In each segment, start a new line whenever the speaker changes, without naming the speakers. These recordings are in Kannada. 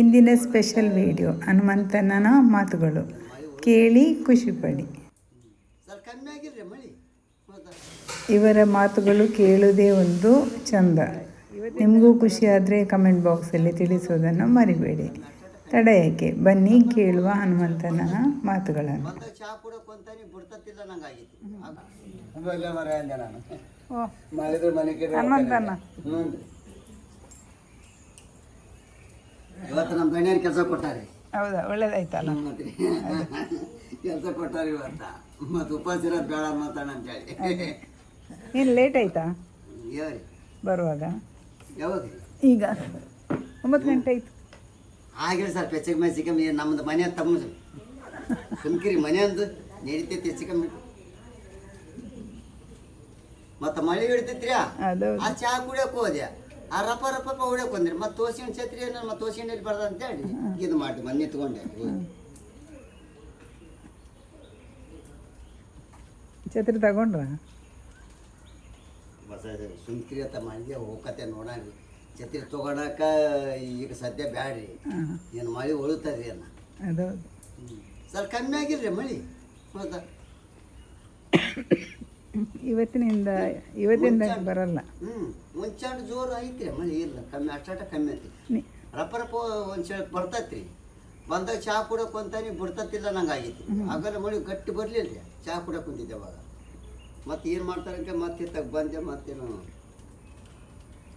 ಇಂದಿನ ಸ್ಪೆಷಲ್ ವಿಡಿಯೋ. ಹನುಮಂತನ ಮಾತುಗಳು. ಕೇಳಿ ಖುಷಿಪಡಿ.
ಸರ್ ಕಮ್ಮಿ ಮಳಿ
ಇವರ ಮಾತುಗಳು ಕೇಳುವುದೇ ಒಂದು ಚಂದ. ನಿಮಗೂ ಖುಷಿಯಾದರೆ ಕಮೆಂಟ್ ಬಾಕ್ಸಲ್ಲಿ ತಿಳಿಸೋದನ್ನು ಮರಿಬೇಡಿ. ತಡ ಯಾಕೆ ಬನ್ನಿ ಕೇಳುವ ಹನುಮಂತನ ಮಾತುಗಳನ್ನು.
ಬಂದಾಗ ಚಾ ಕುಡಕ್ ಅಂತಾನೆ ಬಿಡ್ತತ್ತಿಲ್ಲ ನಂಗೆ ಆಗಿತ್ತು ಇಲ್ಲ ಮರ ಅಂದೆ ನಾನು ಮಾಡಿದ್ರೆ ಮನೆ ಕಡೆ
ಹನುಮಂತನ
ಹ್ಞೂ ಇವತ್ತು ನಮ್ಮ ಗಣ್ಯರು ಕೆಲಸ ಕೊಟ್ಟಾರೆ
ಹೌದಾ? ಒಳ್ಳೇದಾಯ್ತಲ್ಲ?
ಕೆಲಸ ಕೊಟ್ಟಾರೆ ಇವತ್ತ. ಮತ್ತು ಉಪವಾಸ ಇರೋದು ಬೇಡ ಮಾತಾಡ ಅಂತೇಳಿ
ಏನು ಲೇಟ್ ಆಯ್ತಾ?
ಯಾವ್ರಿ
ಬರುವಾಗ?
ಯಾವಾಗ?
ಈಗ. ಒಂಬತ್ತು ಗಂಟೆ ಆಯ್ತು.
ಆಗಿಲ್ಲ ಸರ್ ಪೆಚ್ಚಿಗೆ ಸಿಕ್ಕಮ್ಮಿ ನಮ್ಮದು ಮನೆ ತಮ್ಮದು ಸುಮ್ಕಿರಿ ಮನೆ ಅಂದು ನಡೀತೈತಿ ಹೆಚ್ಚಿಕಮ್ಮಿ ಮತ್ತೆ ಮಳೆ ಹಿಡಿತೈತ್ರಿ
ಅದು.
ಆ ಚಹಾ ಕುಡಿಯಕ್ ಹೋದೆ ಆ ರಪ ರಪ ಹೊಡ್ಯಕ್ ಬಂದ್ರಿ ಮತ್ತೆ ತೋಸಿನ ಛತ್ರಿ ಏನ ಮತ್ತೆ ತೋಸಿನಲ್ಲಿ ಬರ್ದ ಅಂತೇಳಿ ಇದು ಮಾಡಿ ಮನೆ ನಿಂತ್ಕೊಂಡೆ
ಛತ್ರಿ ತಗೊಂಡ್ರ?
ಹೊಸ ಸುಮ್ಕಿರಿ ಅಂತ ಮಾಡಿದೆ ಹೋಗತ್ತೆ ನೋಡಾರಿ ಛತ್ರಿ ತಗೊಳಕ ಈಗ ಸದ್ಯ ಬ್ಯಾಡ್ರಿ. ಏನು ಮಳೆ ಉಳುತ್ತದ್ರಿ ಅನ್ನ. ಸರ್ ಕಮ್ಮಿ ಆಗಿಲ್ರಿ ಮಳೆ. ಹೌದಾ
ಇವತ್ತಿನಿಂದ ಇವತ್ತಿಂದ ಬರಲ್ಲ.
ಮುಂಚಾಣ ಜೋರು ಐತ್ರಿ ಮಳೆ ಇಲ್ಲ ಕಮ್ಮಿ ಅಷ್ಟಾಟ ಕಮ್ಮಿ ಐತಿ ರಪ್ಪ ರಪ್ಪ ಒಂದು ಸಲ ಬರ್ತೈತ್ರಿ. ಬಂದಾಗ ಚಹಾ ಕುಡಕ್ ಕುಂತಾನೆ ಬಿಡ್ತತ್ತಿಲ್ಲ ನಂಗೆ ಆಗಿತ್ತು ಆಗಲ್ಲ ಮಳೆ ಗಟ್ಟಿ ಬರಲಿಲ್ಲ ರೀ ಚಹಾ ಕುಡಕ್ ಕುಂತಿದ್ದೆ ಅವಾಗ. ಮತ್ತೆ ಏನು ಮಾಡ್ತಾರಂತೆ ಮತ್ತೆ ತಗ ಬಂದೆ ಮತ್ತೇನು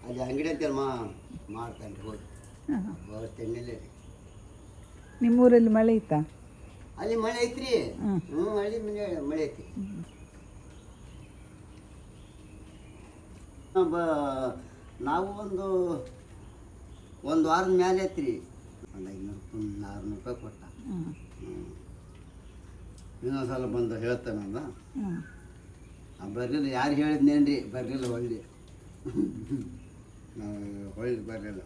ಅಲ್ಲಿ ಅಂಗಡಿ ಅಂತೇಳಿ ಮಾ ಮಾಡ್ತಾನೆ ರೀ ಹೋಗಿ ವ್ಯವಸ್ಥೆ ಎಣ್ಣೆಲೆ ರೀ
ನಿಮ್ಮೂರಲ್ಲಿ ಮಳೆ ಇತ್ತಾ?
ಅಲ್ಲಿ ಮಳೆ ಐತ್ರಿ.
ಹ್ಮ್.
ಹ್ಞೂ ಮಳೆ ಮನೆ ಮಳೆ ಐತಿ ಬ ನಾವು ಒಂದು ಒಂದು ವಾರದ ಮೇಲೆ ಐತ್ರಿ. ಒಂದು ಐನೂರು ರೂಪಾಯಿ ಆರುನೂರು ರೂಪಾಯಿ ಕೊಟ್ಟ. ಇನ್ನೊಂದು ಸಲ ಬಂದು ಹೇಳ್ತಾನೆ ಅಂದ ಬರಲಿಲ್ಲ ಯಾರು ಹೇಳಿದ್ನೇನ್ರಿ? ಬರಲಿಲ್ಲ ಹೊಳ್ಳಿ. ನಾವು ಹೊಳ್ಳಿ ಬರಲಿಲ್ಲ.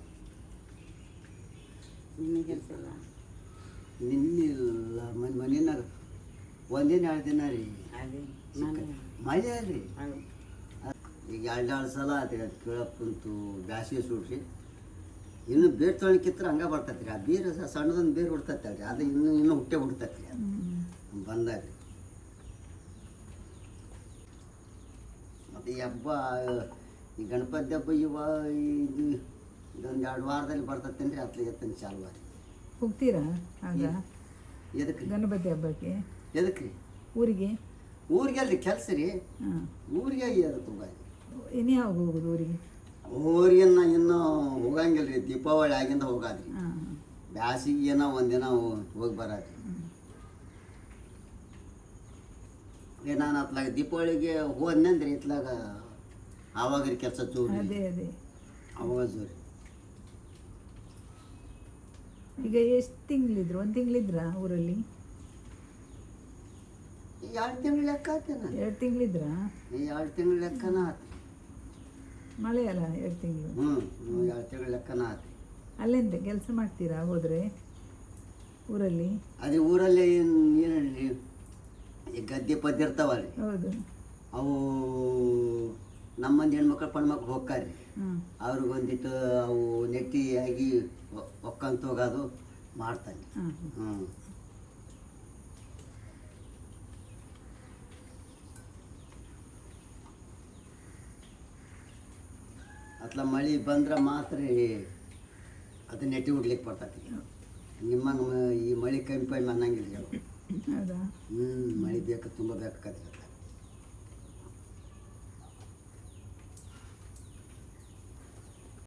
ನಿನ್ನಿಲ್ಲ ಮನೆ ಮನೆಯಾಗ ಒಂದಿನ ಎರಡು ದಿನ ರೀ. ಮಳೆ ಅಲ್ರಿ. ಈಗ ಎರಡೆರಡು ಎರಡು ಸಲ ಅದು ಕೇಳಕ್ಕೆ ಕುಂತು ಬ್ಯಾಸಿಗೆ ಸುಡ್ರಿ ಇನ್ನು ಬೇರ್ ತೊಳಿಕಿತ್ರ ಹಂಗೆ ಬರ್ತೈತೆ ರೀ ಆ ಬೀರು ಸಣ್ಣದೊಂದು ಬೇರು ಹುಡ್ತೈತೆ ಅಲ್ರಿ. ಅದು ಇನ್ನು ಇನ್ನೂ ಹುಟ್ಟೆ ಹುಡ್ತೈತೆ ರೀ ಅದು. ಬಂದಾಗ ರೀ ಮತ್ತು ಈ ಹಬ್ಬ ಈ ಗಣಪತಿ ಹಬ್ಬ ಇವ ಇದು ಇದೊಂದು ಎರಡು ವಾರದಲ್ಲಿ ಬರ್ತೈತೇನ್ರಿ ಅತ್ಲ ಎತ್ತನ ಚಾಲು ರೀ
ಹೋಗ್ತೀರಾ? ಆಗ?
ಎದಕ್ಕೆ
ಗಣಪತಿ ಹಬ್ಬಕ್ಕೆ?
ಎದಕ್ಕೆ ರೀ
ಊರಿಗೆ?
ಊರಿಗೆ ಅಲ್ಲಿ ಕೆಲಸ ರೀ. ಊರಿಗೆ ಅದಕ್ಕೆ ಹೋಗಾರಿ
ಇನ್ನು ಯಾವಾಗ ಹೋಗೋದು ಊರಿಗೆ?
ಊರಿಗೆ ನಾ ಇನ್ನೂ ಹೋಗಂಗಿಲ್ಲ ರೀ ದೀಪಾವಳಿ ಆಗಿಂದ ಹೋಗಾದ್ರಿ.
ಹಾಂ.
ಬ್ಯಾಸಿಗೆ ಏನೋ ಒಂದಿನ ಹೋಗಿ ಬರಾದ್ರಿ. ಏ ನಾನು ಅತ್ಲಾಗ ದೀಪಾವಳಿಗೆ ಹೋದ್ನಂದ್ರಿ ಇತ್ಲಾಗ ಆವಾಗ ರೀ ಕೆಲಸ ಜೋರು.
ಅದೇ ಅದೇ.
ಅವಾಗ ಜೋರಿ.
ಈಗ ಎಷ್ಟು ತಿಂಗಳಿದ್ರು? ಒಂದು ತಿಂಗಳಿದ್ರ ಊರಲ್ಲಿ?
ಎರಡು ತಿಂಗಳು ಲೆಕ್ಕ ಆತೇನ.
ಎರಡು ತಿಂಗಳಿದ್ರಾ?
ಎರಡು ತಿಂಗಳು ಲೆಕ್ಕನ ಆತು.
ಮಳೆ ಅಲ್ಲ ಎರಡು ತಿಂಗಳು?
ಹ್ಞೂ ಎರಡು ತಿಂಗಳು ಲೆಕ್ಕನ ಆತು
ಅಲ್ಲೆಂತ ಕೆಲಸ ಮಾಡ್ತೀರಾ ಹೋದರೆ? ಊರಲ್ಲಿ?
ಅದೇ ಊರಲ್ಲಿ ಏನು ಈ ಗದ್ದೆ ಪದ್ಯ ಇರ್ತಾವಲ್ಲ
ಹೌದು.
ಅವು ನಮ್ಮ ಮಂದಿ ಹೆಣ್ಮಕ್ಳು ಪಣ್ಮಕ್ಳು ಹೋಗ್ತಾರೆ.
ಅವ್ರಿಗೆ
ಅವ್ರಿಗೊಂದಿಟ್ಟು ಅವು ನೆಟ್ಟಿಯಾಗಿ ಒಕ್ಕಂತ ಹೋಗೋದು ಮಾಡ್ತಾನೆ ಹ್ಞೂ ಅತ್ಲ ಮಳೆ ಬಂದ್ರೆ ಮಾತ್ರ ಅದು ನೆಟ್ಟಿ ಉಡ್ಲಿಕ್ಕೆ ಬರ್ತೈತಿ. ನಿಮ್ಮ ಈ ಮಳೆ ಕಮ್ಮಿ ಪೈಮ್ ಅನ್ನಂಗಿಲ್ಲ ಹ್ಞೂ ಮಳೆ ಬೇಕು ತುಂಬ ಬೇಕಾಗತ್ತೆ.